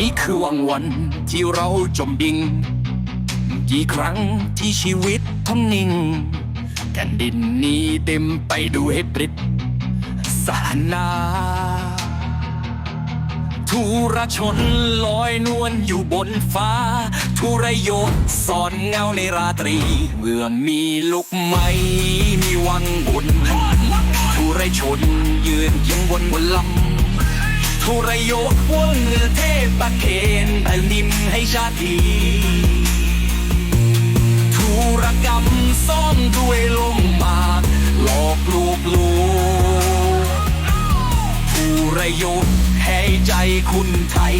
นี่คือวังวันที่เราจมดิ่งกี่ครั้งที่ชีวิตทำนิ่งแผ่นดินนี้เต็มไปด้วยปริศสานาทุรชนลอยนวลอยู่บนฟ้า ทุรยศสอนเงาในราตรี เมื่อมีลูกไม้มีวังบุญทุรชนยืนเคียงบนบนลำ ทุรยศวนเทพประเคนแผ่นดินให้ชาติธุรกรรมซ่อนด้วยลมปากหลอกลูกลูกผู้ระยศให้ใจคุณไทย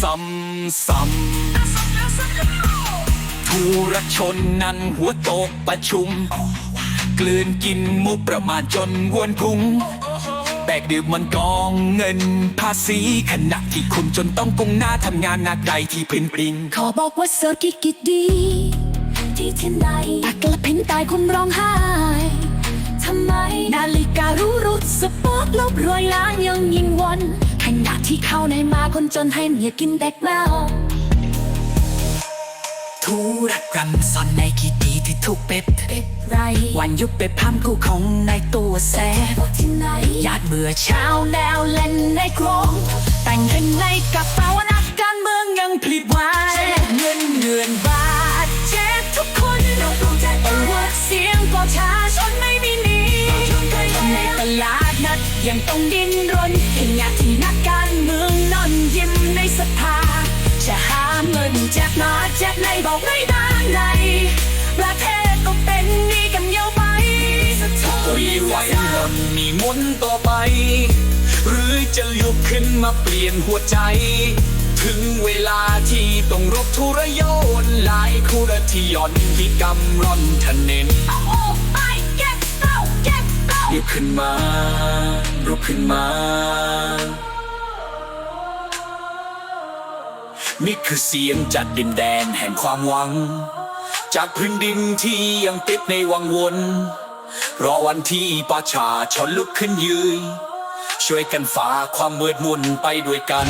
ซ้ำซ้ำทุรชนนั้นหัวโตกประชุม กลืนกินมุกประมาณจนวนพุง ดื่มมันกองเงินภาษีขณะที่คุณจนต้องกุงหน้าทำงานหนักใดที่พื้นปริงขอบอกว่าเสิร์ฟกิกิดี ที่ที่ไหนตักละเพ่งตายคุณร้องไห้ทำไม นาฬิการูรุดสปอร์ตลบรวยล้านยังยิงวนขณะที่เข้าในมาคนจนให้เมียกินเด็กแมวธุรกรรมซ่อนในกี่ดีที่ทุกเป็ดไรวันยุบเป็ดพามคู่ของในตัวแซ่ หนญาติเบื่อเช้าแนวเล่นในกรงแต่งเงินในกระเป๋านักการเมืองยังผลิตไว้เงินเดือนบาทเจ็บทุกคนเราต้องใจเอวเสียงประชาชนไม่มีหนีในตลาดนัดยังต้องดิ้นรนขณะที่นักการเมืองนอนยิ้มในสภาจะหาเงินแจกมาแจกในบอกไม่ได้ในประเทศ ยไว้หล่นมีมนต่อไป หรือจะลุกขึ้นมาเปลี่ยนหัวใจ ถึงเวลาที่ต้องรบทุรยนหลายคู่ละที่ย่อนที่กำร่อนทะเน้นเอาออกไปเก็บเอาเก็บเอาลุกขึ้นมาลุกขึ้นมานี่คือเสียงจากดินแดนแห่งความหวัง จากพื้นดินที่ยังติดในวังวน รอวันที่ประชาชนลุกขึ้นยืน ช่วยกันฝ่าความมืดมนไปด้วยกัน